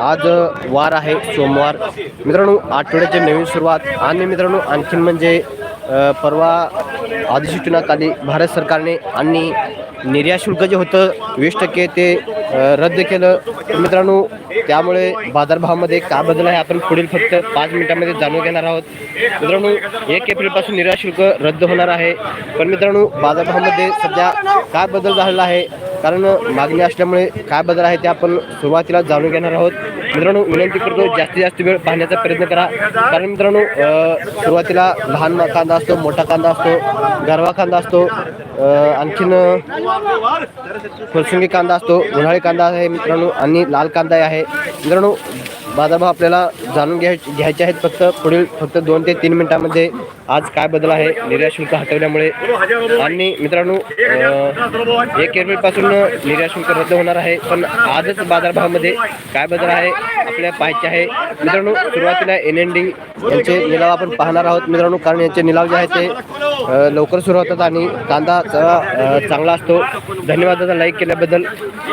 आज वार आहे सोमवार. मित्रांनो आठवड्याची नवीन सुरुवात आणि मित्रांनो आणखीन म्हणजे परवा अधिसूचनाखाली भारत सरकारने आणि निर्यात शुल्क जे होतं वीस टक्के ते रद्द केलं. मित्रांनो त्यामुळे बाजारभावामध्ये काय बदल आहे आपण पुढील फक्त पाच मिनिटांमध्ये जाणून घेणार आहोत. मित्रांनो एक एप्रिलपासून निर्यात शुल्क रद्द होणार आहे. पण मित्रांनो बाजारभावामध्ये सध्या काय बदल झालेला आहे कारण मागणी असल्यामुळे काय बदल आहे ते आपण सुरुवातीला जाणून घेणार आहोत. मित्रांनो विनंती करतो जास्तीत जास्त वेळ पाहण्याचा प्रयत्न करा. कारण मित्रांनो सुरुवातीला लहान कांदा असतो मोठा कांदा असतो गरवा कांदा असतो आणखीन फुलसुंगी कांदा असतो उन्हाळी कांदा आहे मित्रांनो आणि लाल कांदा आहे. मित्रांनो बाजारभाव आपल्याला जाणून घ्याय घ्यायचे आहेत. फक्त पुढील फक्त दोन ते तीन मिनिटांमध्ये आज काय बदल आहे निर्यात शुल्क हटवल्यामुळे. आणि मित्रांनो एक एप्रिलपासून निर्यात शुल्क रद्द होणार आहे. पण आजच बाजारभावामध्ये काय बदल आहे आपल्याला पाहायचे आहे. मित्रांनो सुरुवातीला एन एन डी यांचे निलाव आपण पाहणार आहोत. मित्रांनो कारण यांचे निलाव जे आहेत ते लवकर सुरू होतात आणि कांदा चांगला असतो. धन्यवाद दादा लाईक केल्याबद्दल.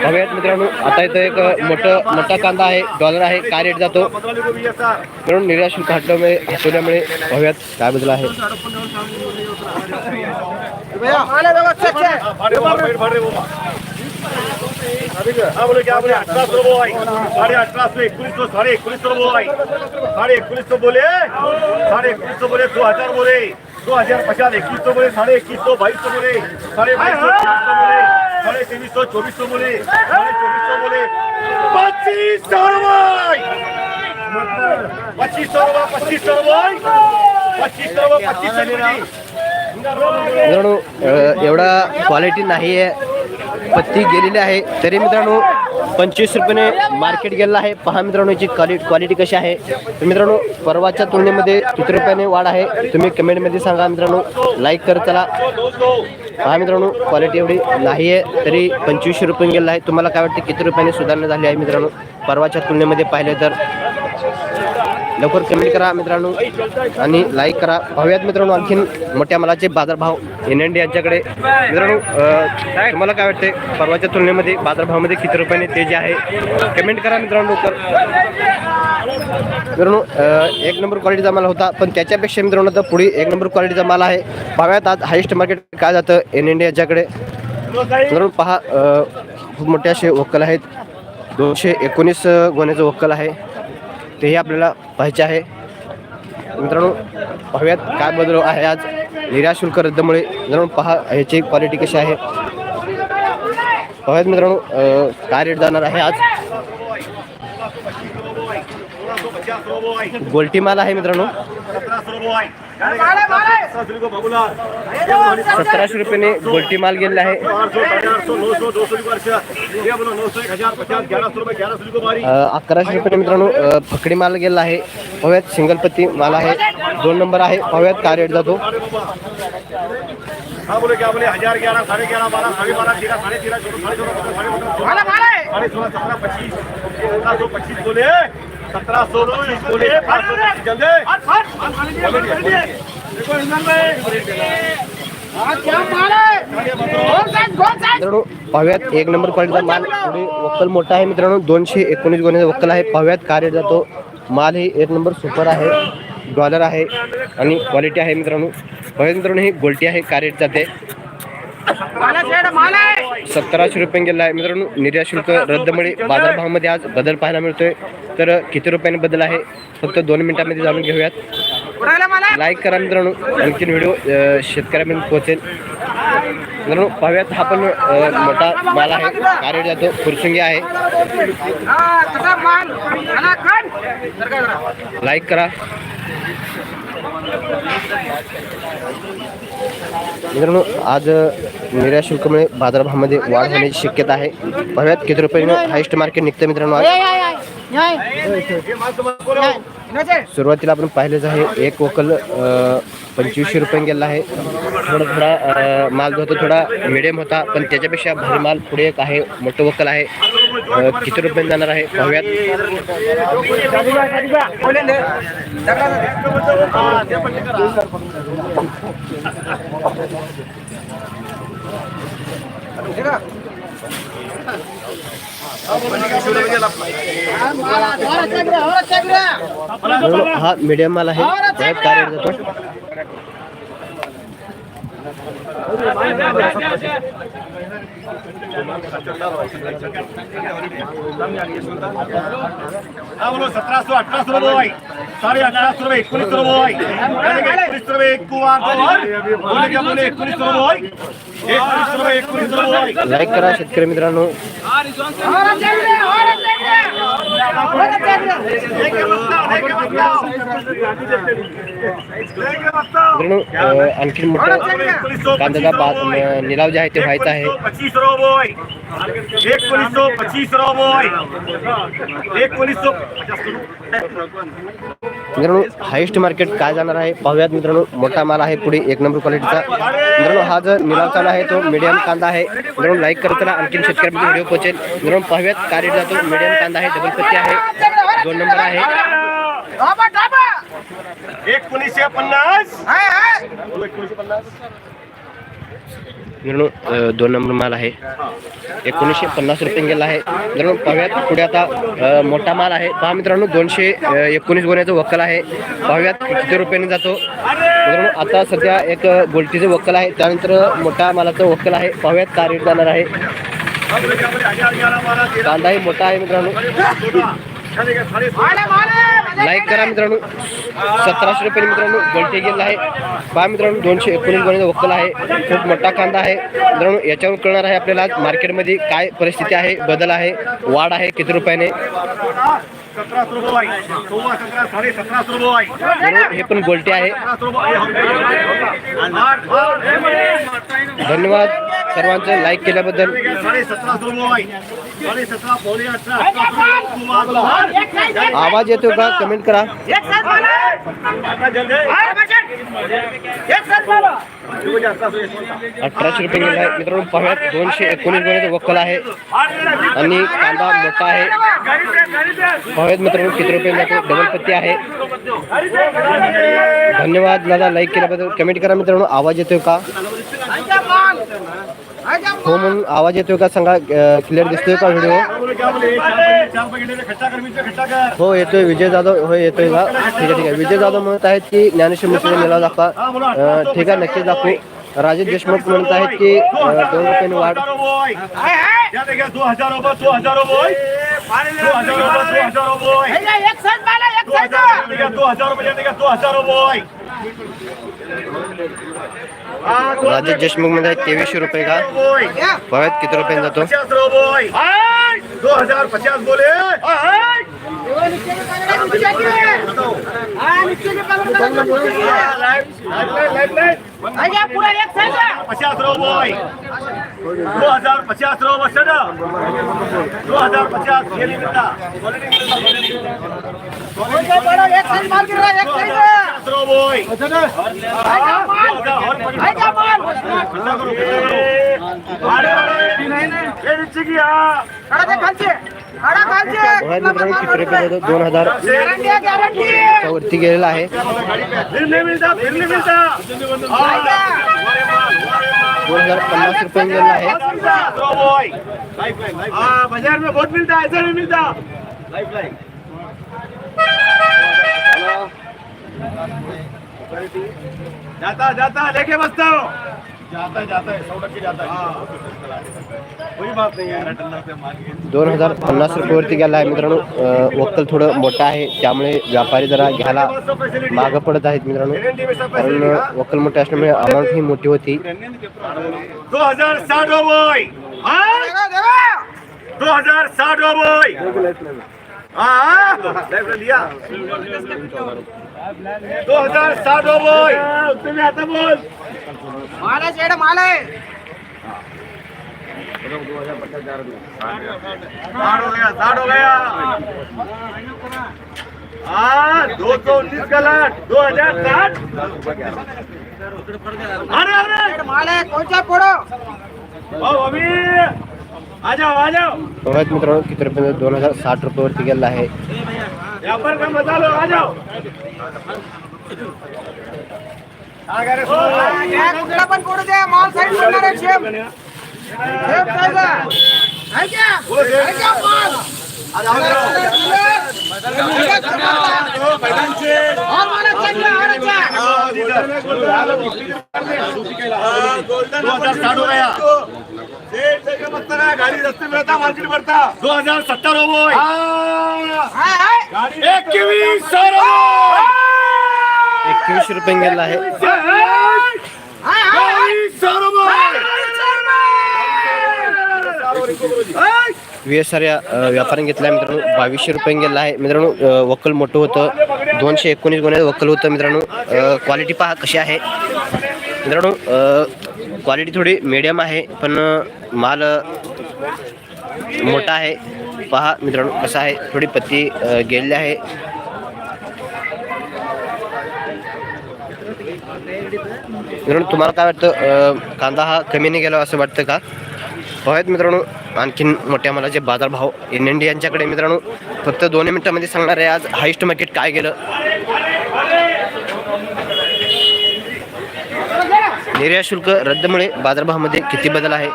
पाहूयात मित्रांनो आता इथं एक मोठं मोठा कांदा आहे डॉलर आहे. काय रेट जातो मित्रांनो निर्यात शुल्क हटल्यामुळे हटवल्यामुळे पाहूयात काय बदल आहे हा बोले क्या बोले अठारह सौ भाई साढ़े अठारह सौ इक्कीस सौ साढ़े इक्कीस सौ भाई साढ़े इक्कीस सौ बोले साढ़े इक्कीस सौ बोले दो हजार बोले दो हजार पचास इक्कीस सौ बोले साढ़े इक्कीस सौ बाईस सौ बोले साढ़े बाईस सौ तेईस सौ बोले साढ़े तेईस सौ चौबीस सौ बोले साढ़े पच्चीस सौ भाई पच्चीस सौ रुपये पच्चीस सौ पच्चीस सौ पच्चीस सौ मित्रांनो एवढा क्वालिटी नाही आहे पत्ती गेलेली आहे. तरी मित्रांनो पंचवीस रुपयाने मार्केट गेलेलं आहे. पहा मित्रांनो याची क्वालिटी क्वालिटी कशी आहे. तर मित्रांनो परवाच्या तुलनेमध्ये किती रुपयाने वाढ आहे? तुम्ही कमेंटमध्ये सांगा मित्रांनो. लाईक करत चला. पहा मित्रांनो क्वालिटी एवढी नाही आहे तरी पंचवीसशे रुपये गेलेलं आहे. तुम्हाला काय वाटतं किती रुपयाने सुधारणा झाली आहे मित्रांनो? परवाच्या तुलनेमध्ये पाहिलं तर लवकर कमेंट करा मित्रांनो. आणि लाईक करा. पाहूयात मित्रांनो आणखीन मोठ्या मालाचे बाजारभाव एन एन डी यांच्याकडे. मित्रांनो तुम्हाला काय वाटते परवाच्या तुलनेमध्ये बाजारभावामध्ये किती रुपयाने ते जे आहे? कमेंट करा मित्रांनो लवकर. मित्रांनो एक नंबर क्वालिटीचा माल होता पण त्याच्यापेक्षा मित्रांनो तर पुढे एक नंबर क्वालिटीचा माल आहे. पाहूयात आज हायेस्ट मार्केट काय जातं एन एन डी यांच्याकडे. मित्रांनो पहा खूप मोठे असे वक्कल आहेत. दोनशे एकोणीस गोण्याचं वक्कल आहे. तेही आपल्याला पाहायचे आहे. मित्रांनो पाहूयात काय बदल आहे आज. निराशुल्क रद्दमुळे मित्रांनो पहा ह्याची क्वालिटी कशी आहे. पाहूयात मित्रांनो काय रेट जाणार आहे आज. गोलटी माल आहे मित्रांनो. सतराशे रुपयाने गोल्टी माल गेलेला आहे अकराशे रुपयाने मित्रांनो फकडी माल गेलेला आहे पाहूयात सिंगल पत्ती माल आहे दोन नंबर आहे पाहूयात काय रेट जातो हाँ बोले क्या बोले हजार ग्यारह साढ़े ग्यारह बारह साढ़े बारह तेरह साढ़े तेरह चौदह साढ़े चौदह साढ़े पंद्रह साढ़े सोलह सत्रह पच्चीस सत्रह सौ पच्चीस बोले सत्रह सौ पच्चीस बोले जल्दी मित्रांनो पाहूयात एक नंबर क्वालिटीचा माल पुढे वक्कल मोठा आहे मित्रांनो. दोनशे एकोणीस गोण्याचा वक्कल आहे. पाव्यात कार्य जातो? माल ही एक नंबर सुपर आहे. डॉलर आहे आणि क्वालिटी आहे मित्रांनो. पाव्यात मित्रांनो ही गोल्टी आहे. काय जाते? सतराशे रुपये गेला आहे मित्रांनो. निर्यात शुल्क रद्दमुळे बाजारभावामध्ये आज बदल पाहायला मिळतोय. तर किती रुपयाने बदल आहे? फक्त दोन मिनिटांमध्ये जाणून घेऊयात. लाईक करा मित्रांनो आणखीन व्हिडिओ शेतकऱ्यापर्यंत पोहोचेल मित्रांनो पाहूयात हा पण मोठा माल आहे काय रेट जातो फुरसुंगी आहे लाईक करा मित्रांनो आज निर्यात शुल्कमुळे बाजारभावामध्ये वाढ होण्याची शक्यता आहे पाहूयात किती रुपयाने हायस्ट मार्केट निघतं मित्रांनो आज सुरुवातीला आपण पाहिलेच आहे एक वकल अ, पंचवीसशे रुपये गेला आहे. थोडा थोडा अ, माल जो होता थोडा मिडियम होता पण त्याच्यापेक्षा भारी माल पुढे एक आहे मोठं वकल आहे. किती रुपये जाणार आहे पाहूयात मित्रांनो, हा मीडियम माल आहे. साहेब काय रेट जातो. हा बोलो सतरा सौ अठारह सौ रुपये साढ़े अठारह सौ रुपये इक्कीस सौ रुपये इक्कीस रुपये एक कुमार बोले क्या बोले इक्कीस सौ रुपये इक्कीस रुपये इक्कीस रुपये लाईक करा शेतकरी मित्रांनो. आणखी मोठं कांद्याचा बा निलाव जे आहे ते व्हायचा आहे पच्चीस रुपये एकोणीस सौ पच्चीस रुपये एकोणीस सौ मित्रांनो हायेस्ट मार्केट काय जाणार आहे? पाहूयात मित्रांनो मोठा माल आहे पुढे एक नंबर क्वालिटीचा मित्रांनो हा जो निलाव चालू आहे तो मीडियम कांदा आहे. मित्रांनो लाईक करत चला आणखीन शेतकऱ्यांमध्ये व्हिडिओ पोहोचेल. मित्रांनो पाहूयात काय रेट जातो. मीडियम कांदा आहे डबल पत्ती आहे. दोन नंबर आहे. एकोणीसशे पन्नास. एकोणीसशे पन्नास. मित्रांनो दोन नंबर माल आहे. एकोणीसशे पन्नास रुपये गेला आहे. मित्रांनो पाहूयात पुढे आता मोठा माल आहे. पहा मित्रांनो दोनशे एकोणीस गोण्याचं वक्कल आहे. पाहूयात किती रुपयाने जातो. मित्रांनो आता सध्या एक गोलटीचं गोल्टीचं वक्कल आहे. त्यानंतर मोठ्या मालाचं वक्कल आहे. पाहूयात काय रेट जाणार आहे. कांदाही मोठा आहे मित्रांनो. लाईक करा मित्रांनो. सतराशे रुपये मित्रांनो गोलटे गेलेला आहे. पहा मित्रांनो दोनशे एकोणीस गोण्याचं वक्कल आहे. खूप मोठा कांदा आहे. मित्रांनो याच्यावर कळणार आहे आपल्याला आज मार्केटमध्ये काय परिस्थिती आहे बदल आहे वाढ आहे किती रुपयाने. हे पण गोलटे आहे. धन्यवाद. सर्वांचं लाईक केल्याबद्दल आवाज येतो का? कमेंट करा. अठराशे रुपये गेला. मित्रांनो पाहूयात दोनशे एकोणीस गोण्याचं वक्कल आहे. आणि कांदा मोठा आहे. पाहूयात मित्रांनो किती रुपये जातो? डबल पत्ती आहे. धन्यवाद दादा लाईक केल्याबद्दल कमेंट करा मित्रांनो. आवाज येतोय का? हो म्हणून आवाज येतोय का सांगा क्लिअर दिसतोय का व्हिडिओ हो येतोय विजय जाधव हो येतोय का ठीक आहे ठीक आहे विजय जाधव म्हणत आहेत की ज्ञानेश्वर मित्र मेला दाखवा ठीक आहे नक्कीच दाखवू राजेश देशमुख म्हणत आहेत की दोन रुपयाने वाढ दो हजार रुपये दो राजेश देशमुख म्हणत तेवीसशे रुपये का परत किती रुपये जातो? दो हजार पचास बोले. पचास रुपये दो हजार पचास रुपये सर दो हजार पचास दोन हजार वरती गेलेला आहे दोन हजार पन्नास रुपये गेलेला आहे. बाजार में बहुत मिलता है ऐसा नहीं मिलता। लाइफ लाइन जाता जाता लेके बसता हूँ। जाता है जाता है सौ टक्के जाता है। कोई बात नहीं है। ठंडा से मार के दोन हजार पन्नास रुपयेवरती गेला आहे मित्रांनो. वक्कल थोडं मोठं आहे त्यामुळे व्यापारी जरा घ्यायला मागं पडत आहेत मित्रांनो. कारण वक्कल मोठे असल्यामुळे अमाऊंट ही मोठी होती. दो हजार साठ रुपये हाँ? दो हजार साठ रुपये लिया दो हजार साठ रुपये उसमें आता बोल साठ हो गया साठ हो गया हाँ दो सौ उन्नीस का लाख दो हजार साठ अरे अरे ओ अभी आ जाओ आ जाओ बघायत मित्रांनो किती रुपये? दोन हजार साठ रुपयेवरती गेला आहे. यहाँ दो हजार साठ हो गया गाड़ी रस्ते में रहता मार्केट बढ़ता दो हजार सत्तर हो एकवीस एकवीसशे रुपये गेला आहे एस आर या व्यापाऱ्याने घेतला आहे मित्रांनो. बावीसशे रुपये गेला आहे. मित्रांनो वक्कल मोठं होतं. दोनशे एकोणीस गुन्हे वक्कल होतं मित्रांनो. क्वालिटी पहा कशी आहे. मित्रांनो क्वालिटी थोडी मिडियम आहे पण माल मोठा आहे. पहा मित्रांनो कसा आहे. थोडी पत्ती गेलेली आहे. मित्रांनो तुम्हाला काय वाटतं? कांदा हा कमी नाही गेला असं वाटतं का? हो आहेत मित्रांनो आणखीन मोठ्या मालाचे बाजारभाव इन इंडिया यांच्याकडे मित्रांनो. फक्त दोन मिनिटांमध्ये सांगणार आहे आज हायस्ट मार्केट काय गेलं. निर्यात शुल्क रद्दमुळे बाजारभावामध्ये किती बदल आहे?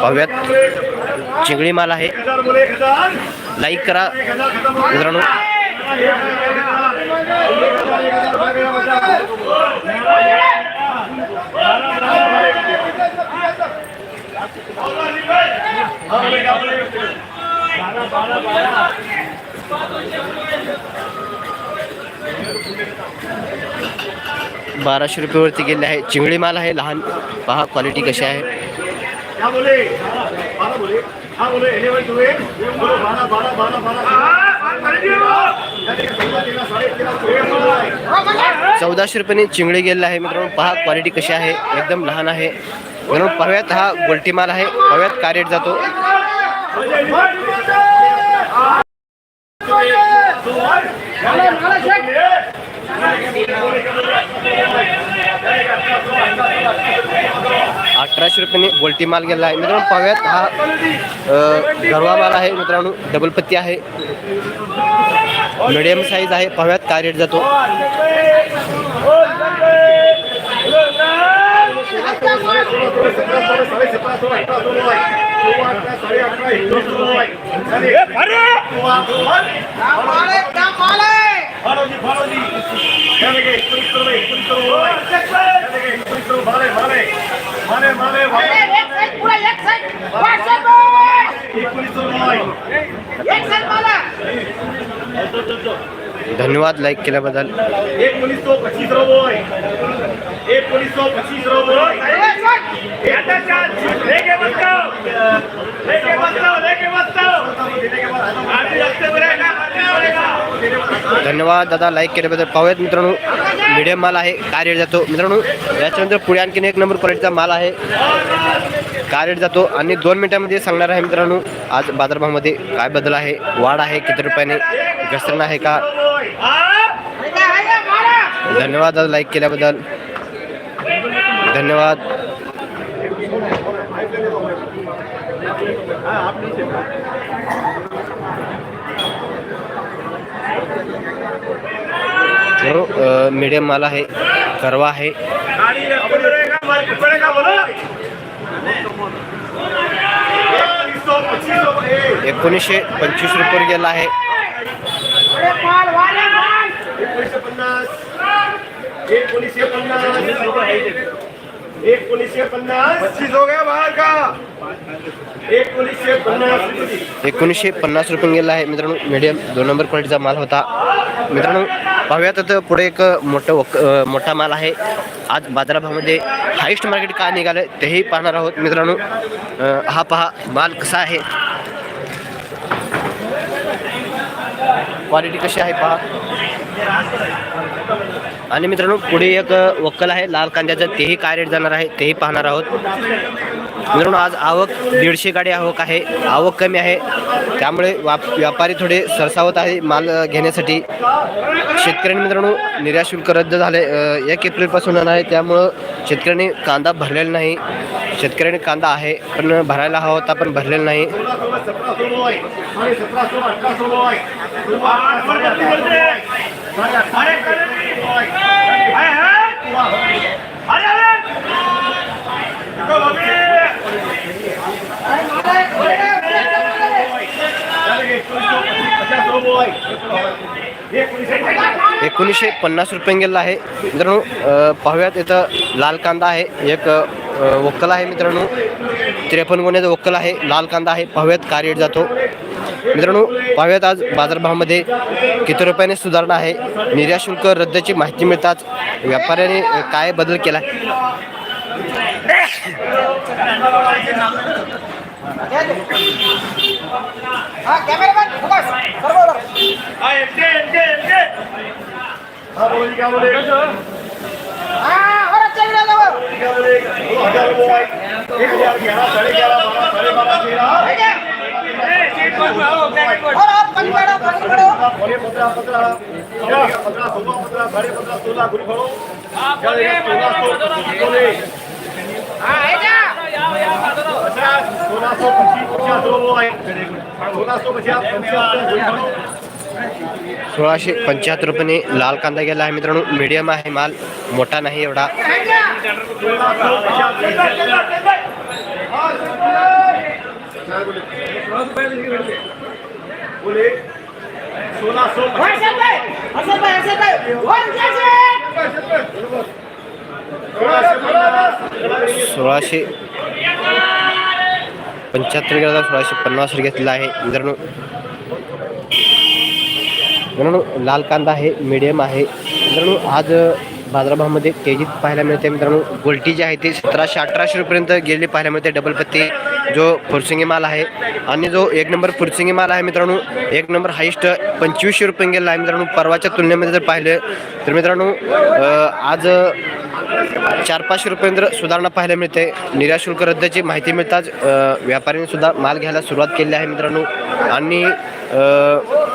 पाहूयात. चिंगळी माल आहे. लाईक करा. एक मित्रांनो. बाराशे रुपयेवरती गेले आहे. चिंगळी माल आहे लहान. पहा क्वालिटी कशी आहे. चौदाशे रुपयाने चिंगळी गेलेला आहे मित्रांनो. पहा क्वालिटी कशी आहे. एकदम लहान आहे. म्हणून पव्यात हा गोलटीमाल आहे. पव्यात काय रेट जातो. अठराशे रुपयाने गोल्टी माल गेला आहे. मित्रांनो पाहूयात हा गरवा माल आहे. मित्रांनो डबल पत्ती आहे. मिडियम साईज आहे. पाहूयात काय रेट जातो. धन्यवाद लाईक केल्याबद्दल. एकोनीस सौ पच्चीस सौ पच्चीस रो लेके मत जाओ लेके मत जाओ लेके मत जाओ आधी रस्ते पर ना धन्यवाद दादा लाईक केल्याबद्दल पाहूयात मित्रांनो मीडियम माल आहे काय रेट जातो मित्रांनो याच्यानंतर पुढे आणखीन एक नंबर क्वालिटीचा माल आहे काय रेट जातो आणि दोन मिनिटांमध्ये सांगणार आहे मित्रांनो आज बाजारभावामध्ये काय बदल आहे वाढ आहे किती रुपयाने घसरण आहे का धन्यवाद दादा लाईक केल्याबद्दल धन्यवाद. मीडियम माल आहे करवा आहे. एकोणीसशे पंचवीस रुपये गेला आहे. एकोणीसशे पन्नास. एकोणीसशे पन्नास एकोणीसशे पन्नास। पच्चीस हो गया बाहर का। एकोणीसशे पन्नास एकोणीसशे पन्नास रुपये गेला आहे. मित्रांनो मीडियम दोन नंबर क्वालिटीचा माल होता. मित्रांनो पाहूयात आता पुढे एक मोठं वक मोठा माल आहे. आज बाजाराभावामध्ये हायेस्ट मार्केट काय निघालं तेही पाहणार आहोत. मित्रांनो हा पहा माल कसा आहे? क्वालिटी कशी आहे पहा. आणि मित्रांनो पुढे एक वक्कल आहे. लाल कांद्याचं तेही काय रेट जाणार आहे तेही पाहणार आहोत. मित्रांनो आज आवक दीडशे गाडी आवक आहे. आवक कमी आहे. त्यामुळे वाप व्यापारी थोडे सरसावत आहे माल घेण्यासाठी. शेतकऱ्यांनी मित्रांनो निर्यात शुल्क रद्द झाले. एक एप्रिलपासून आहे त्यामुळं शेतकऱ्यांनी कांदा भरलेला नाही. शेतकऱ्यांनी कांदा आहे पण भरायला हवा होता पण भरलेला नाही. एकोणीसशे पन्नास रुपये गेलेला आहे. मित्रांनो अ, पाहूयात इथं लाल कांदा आहे एक वक्कल आहे मित्रांनो. त्रेपन्न गुन्ह्याचा वक्कल आहे. लाल कांदा आहे. पाहूयात का रेट जातो. मित्रांनो पाहूयात आज बाजारभावामध्ये किती रुपयाने सुधारणा आहे. निर्यात शुल्क रद्दची माहिती मिळताच व्यापाऱ्याने काय बदल केला हा एकशे एकशे एकशे हा बोल सोळाशे पंच्याहत्तर रुपयाने लाल कांदा गेला आहे मित्रांनो. मीडियम आहे माल मोठा नाही एवढा. सोळाशे पंच्याहत्तर गेला सोळाशे पन्नास घेतला आहे मित्रांनो. मित्रांनो लाल कांदा आहे मीडियम आहे. मित्रांनो आज बाजारभावामध्ये तेजीत पाहायला मिळते मित्रांनो गोल्टी जी आहे ती सतराशे अठराशे रुपयेपर्यंत गेलेली पाहायला मिळते डबल पत्ती जो फुरसिंगी माल आहे. आणि जो एक नंबर फुरसिंगी माल आहे मित्रांनो एक नंबर हाईस्ट पंचवीसशे रुपये गेला आहे मित्रांनो परवाच्या तुलनेमध्ये जर पाहिलं तर मित्रांनो आज चार पाचशे रुपयांवर सुधारणा पाहायला मिळते निर्यात शुल्क रद्दची माहिती मिळताच व्यापाऱ्यांनी सुद्धा माल घ्यायला सुरुवात केली आहे मित्रांनो. आणि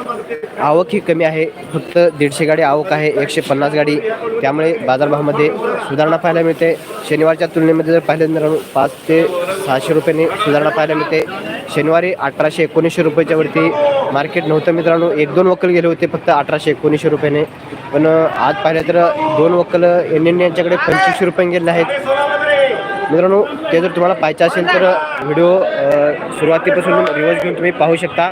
आवक ही कमी आहे. फक्त दीडशे गाडी आवक आहे एकशे पन्नास गाडी. त्यामुळे बाजारभावामध्ये सुधारणा पाहायला मिळते. शनिवारच्या तुलनेमध्ये जर पाहिलं मित्रांनो पाच ते सहाशे रुपयांनी सुधारणा पाहायला मिळते. शनिवारी अठराशे एकोणीसशे रुपयाच्या वरती मार्केट नव्हतं मित्रांनो. एक दोन वक्कल गेले होते फक्त अठराशे एकोणीसशे रुपयाने. पण आज पाहिलं तर दोन वक्कल एन एन यांच्याकडे पंचवीसशे रुपये गेले आहेत. मित्रांनो ते जर तुम्हाला पाहिजे असेल तर व्हिडिओ सुरुवातीपासून रिवर्स घेऊन तुम्ही पाहू शकता.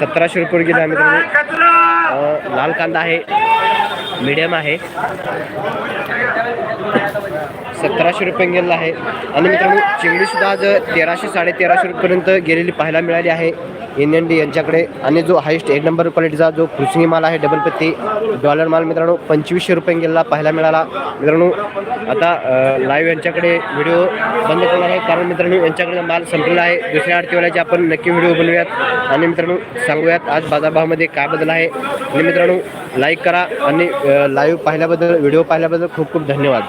सतराशे रुपये गेला आहे मित्रांनो. लाल कांदा आहे. मीडियम आहे. सतराशे रुपये गेलेला आहे. आणि मित्रांनो चिंगडीसुद्धा आज तेराशे साडे तेराशे रुपयेपर्यंत गेलेली पाहायला मिळाली आहे. एन एन डी यांच्याकडे. आणि जो हायस्ट एक नंबर क्वालिटीचा जो क्रुसिंग माल आहे डबल पत्ती डॉलर माल मित्रांनो पंचवीसशे रुपये गेलेला पाहायला मिळाला. मित्रांनो आता लाईव्ह यांच्याकडे व्हिडिओ बंद करणार आहे. कारण मित्रांनो यांच्याकडे माल संपलेला आहे. दुसऱ्या आठवड्याचे आपण नक्की व्हिडिओ बनवूयात. आणि मित्रांनो सांगूयात आज बाजारभावामध्ये काय बदल आहे. आणि मित्रांनो लाईक करा. आणि लाईव्ह पाहिल्याबद्दल व्हिडिओ पाहिल्याबद्दल खूप खूप धन्यवाद.